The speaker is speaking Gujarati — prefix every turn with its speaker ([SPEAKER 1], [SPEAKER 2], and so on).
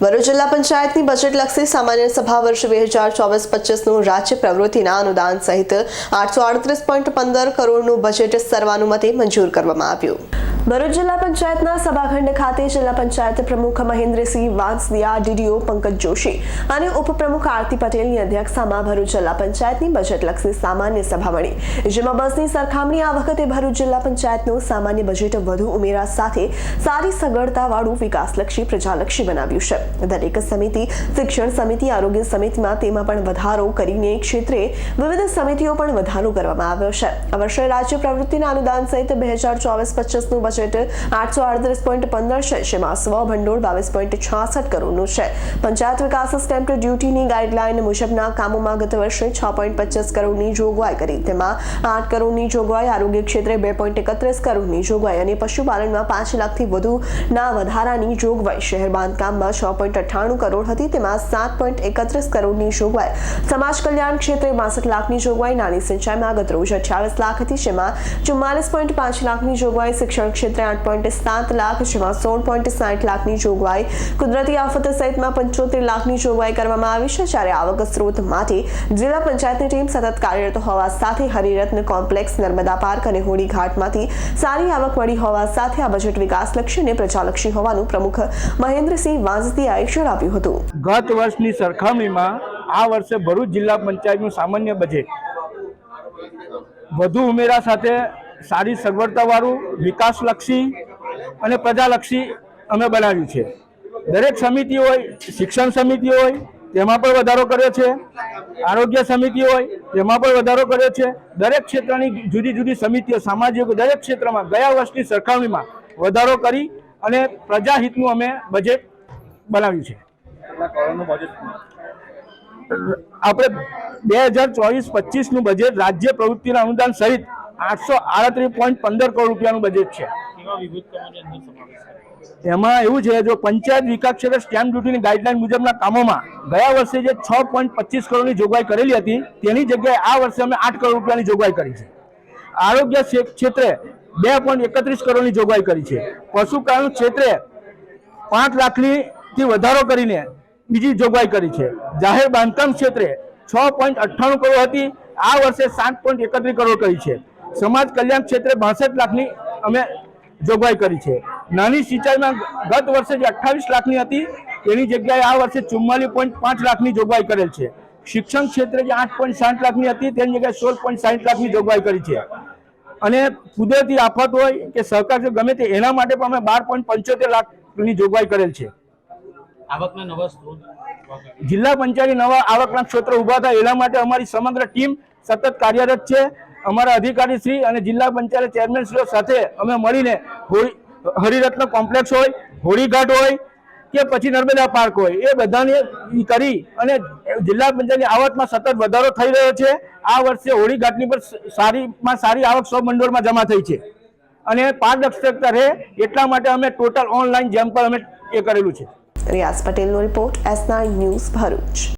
[SPEAKER 1] ભરૂચ જિલ્લા પંચાયતની બજેટલક્ષી સામાન્ય સભા વર્ષ બે હજાર ચોવીસ પચીસનું રાજ્ય પ્રવૃત્તિના અનુદાન સહિત આઠસો આડત્રીસ પોઈન્ટ પંદર કરોડનું બજેટ સર્વાનુમતે મંજૂર કરવામાં આવ્યું. ભરૂચ જિલ્લા પંચાયતના સભાખંડ ખાતે જિલ્લા પંચાયત પ્રમુખ મહેન્દ્રસિંહ વાંસદિયા, ડીડીઓ પંકજ જોશી અને ઉપપ્રમુખ આરતી પટેલની અધ્યક્ષતામાં ભરૂચ જિલ્લા પંચાયતની બજેટલક્ષી સામાન્ય સભા મળી, જેમાં બસની સરખામણી આ વખતે ભરૂચ જિલ્લા પંચાયતનું સામાન્ય બજેટ વધુ ઉમેરા સાથે સારી સગવડતાવાળું વિકાસલક્ષી પ્રજાલક્ષી બનાવ્યું છે. દરેક સમિતિ, શિક્ષણ સમિતિ, આરોગ્ય સમિતિમાં તેમાં પણ વધારો કરીને ક્ષેત્રે વિવિધ સમિતિઓ પણ વધારો કરવામાં આવ્યો છે. આ વર્ષે રાજ્ય પ્રવૃત્તિના અનુદાન સહિત બે હજાર ચોવીસ પચીસનું બજેટ આઠસો આડત્રીસ પોઈન્ટ પંદર છે. જેમાં સ્વભંડોળ બાવીસ પોઈન્ટ છાસઠ કરોડનું છે. પંચાયત વિકાસ સ્ટેમ્પ ડ્યુટીની ગાઈડલાઈન મુજબના કામોમાં ગત વર્ષે છ પોઈન્ટ પચીસ કરોડની જોગવાઈ કરી. તેમાં આઠ કરોડની જોગવાઈ, આરોગ્ય ક્ષેત્રે બે પોઈન્ટ એકત્રીસ કરોડની જોગવાઈ અને પશુપાલનમાં પાંચ લાખથી વધુના વધારાની જોગવાઈ. શહેર બાંધકામમાં છ પોઈન્ટ અઠ્ઠાણું કરોડ હતી. તેમાં સાત પોઈન્ટ એકત્રીસ કરોડની જોગવાઈ. સમાજ કલ્યાણ ક્ષેત્રે બાસઠ લાખની જોગવાઈ. નાની સિંચાઈમાં ગત રોજ અઠ્યાવીસ લાખ હતી. જેમાં ચુમ્માલીસ પોઈન્ટ પાંચ લાખની જોગવાઈ. શિક્ષણ ક્ષેત્રે આઠ પોઈન્ટ સાત લાખ, જેમાં સોળ પોઈન્ટ સાઠ લાખની જોગવાઈ કુદરતી આફત સહિતમાં પંચોતેર લાખની જોગવાઈ કરવામાં આવી છે, જ્યારે આવક સ્ત્રોતમાંથી જિલ્લા પંચાયતની ટીમ સતત કાર્યરત હોવા સાથે હરિરત્ન કોમ્પ્લેક્સ નર્મદા પાર્ક અને ઘાટમાંથી સારી આવક મળી હોવા સાથે આ બજેટ વિકાસલક્ષી અને પ્રજાલક્ષી હોવાનું પ્રમુખ મહેન્દ્રસિંહ વાંસદિયાએ જણાવ્યું હતું.
[SPEAKER 2] ગત વર્ષની સરખામણીમાં આ વર્ષે ભરૂચ જિલ્લા પંચાયતનું સામાન્ય બજેટ વધુ ઉમેરા સાથે સારી સગવડતાવાળું, વિકાસલક્ષી અને પ્રજાલક્ષી અમે બનાવ્યું છે. દરેક સમિતિ હોય, શિક્ષણ સમિતિ હોય, તેમાં પણ વધારો કર્યો છે. આરોગ્ય સમિતિ હોય, તેમાં પણ વધારો કર્યો છે. દરેક ક્ષેત્રની જુદી જુદી સમિતિઓ, સામાજિક દરેક ક્ષેત્રમાં ગયા વર્ષની સરખામણીમાં વધારો કરી અને પ્રજાહિતનું અમે બજેટ બનાવ્યું છે. આપણે બે હજાર ચોવીસ પચીસનું બજેટ રાજ્ય પ્રવૃત્તિના અનુદાન સહિત આઠસો આડત્રીસ પોઈન્ટ પંદર કરોડ રૂપિયાનું બજેટ છે. એમાં એવું છે જો પંચાયત વિકાસ ક્ષેત્રે સ્ટેમ્પ ડ્યુટીની ગાઈડલાઈન મુજબના કામોમાં ગયા વર્ષે જે છ પોઈન્ટ પચીસ કરોડની જોગવાઈ કરેલી હતી તેની જગ્યાએ આ વર્ષે અમે આઠ કરોડ રૂપિયાની જોગવાઈ કરી છે. આરોગ્ય ક્ષેત્રે બે પોઈન્ટ એકત્રીસ કરોડની જોગવાઈ કરી છે. પશુપાલન ક્ષેત્રે પાંચ લાખની થી વધારો કરીને બીજી જોગવાઈ કરી છે. જાહેર બાંધકામ ક્ષેત્રે છ પોઈન્ટ અઠ્ઠાણું કરોડ હતી આ વર્ષે સાત પોઈન્ટ એકત્રીસ કરોડ કરી છે. સમાજ કલ્યાણ ક્ષેત્રે બાસઠ લાખની અમે જોગવાઈ કરી છે. નાની સિંચાઈમાં ગત વર્ષે જે અઠ્ઠાવીસ લાખની હતી તેની જગ્યાએ આ વર્ષે ચુમ્માલીસ પોઈન્ટ પાંચ લાખની જોગવાઈ કરેલ છે. શિક્ષણ ક્ષેત્રે જે આઠ પોઈન્ટ સાઠ લાખની હતી તેની જગ્યાએ સોળ પોઈન્ટ સાઠ લાખની જોગવાઈ કરી છે. અને કુદરતી આફત હોય કે સહકાર ગમે તે એના માટે પણ અમે બાર પોઈન્ટ પંચોતેર લાખની જોગવાઈ કરેલ છે.
[SPEAKER 3] આવકના નવા
[SPEAKER 2] જિલ્લા પંચાયતી નવા આવકના ક્ષેત્ર ઊભા થાય એના માટે અમારી સમગ્ર ટીમ સતત કાર્યરત છે. અમારા અધિકારી શ્રી અને જિલ્લા પંચાયત ચેરમેન શ્રીઓ સાથે અમે મળીને હરિરત્ન કોમ્પ્લેક્સ હોય, હોળીઘાટ હોય કે પછી નર્મદા પાર્ક હોય, એ બધાને કરી અને જિલ્લા પંચાયતની આવકમાં સતત વધારો થઈ રહ્યો છે. આ વર્ષે હોળીઘાટની પર સારીમાં સારી આવક સૌ મંડળમાં જમા થઈ છે. અને પારદર્શકતા રહે એટલા માટે અમે ટોટલ ઓનલાઈન જેમ પર અમે એ કરેલું છે.
[SPEAKER 1] રિયાઝ પટેલનો રિપોર્ટ એસના ન્યૂઝ ભરૂચ.